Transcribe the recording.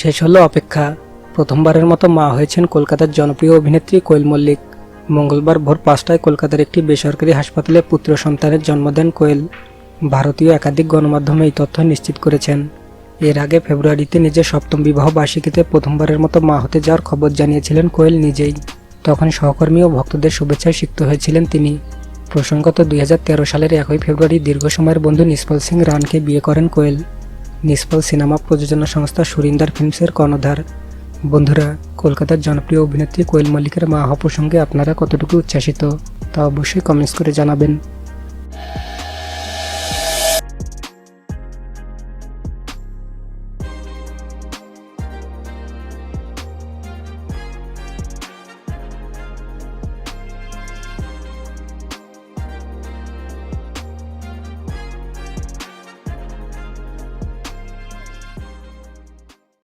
শেষ হলো অপেক্ষা। প্রথমবারের মতো মা হয়েছেন কলকাতার জনপ্রিয় অভিনেত্রী কোয়েল মল্লিক। মঙ্গলবার ভোর পাঁচটায় কলকাতার একটি বেসরকারি হাসপাতালে পুত্র সন্তানের জন্ম দেন কোয়েল। ভারতীয় একাধিক গণমাধ্যমে এই তথ্য নিশ্চিত করেছেন। এর আগে ফেব্রুয়ারিতে নিজের সপ্তম বিবাহ বার্ষিকীতে প্রথমবারের মতো মা হতে যাওয়ার খবর জানিয়েছিলেন কোয়েল নিজেই। তখন সহকর্মী ও ভক্তদের শুভেচ্ছায় সিক্ত হয়েছিলেন তিনি। প্রসঙ্গত দুই হাজার তেরো সালের একই ফেব্রুয়ারি দীর্ঘ সময়ের বন্ধু নিষ্পল সিং রানকে বিয়ে করেন কোয়েল। নিষ্পল সিনেমা প্রযোজনা সংস্থা সুরিন্দার ফিল্মসের কর্ণধার। বন্ধুরা, কলকাতার জনপ্রিয় অভিনেত্রী কোয়েল মল্লিকের মা হওয়া প্রসঙ্গে আপনারা কতটুকু উচ্ছ্বাসিত তা অবশ্যই কমেন্টস করে জানাবেন।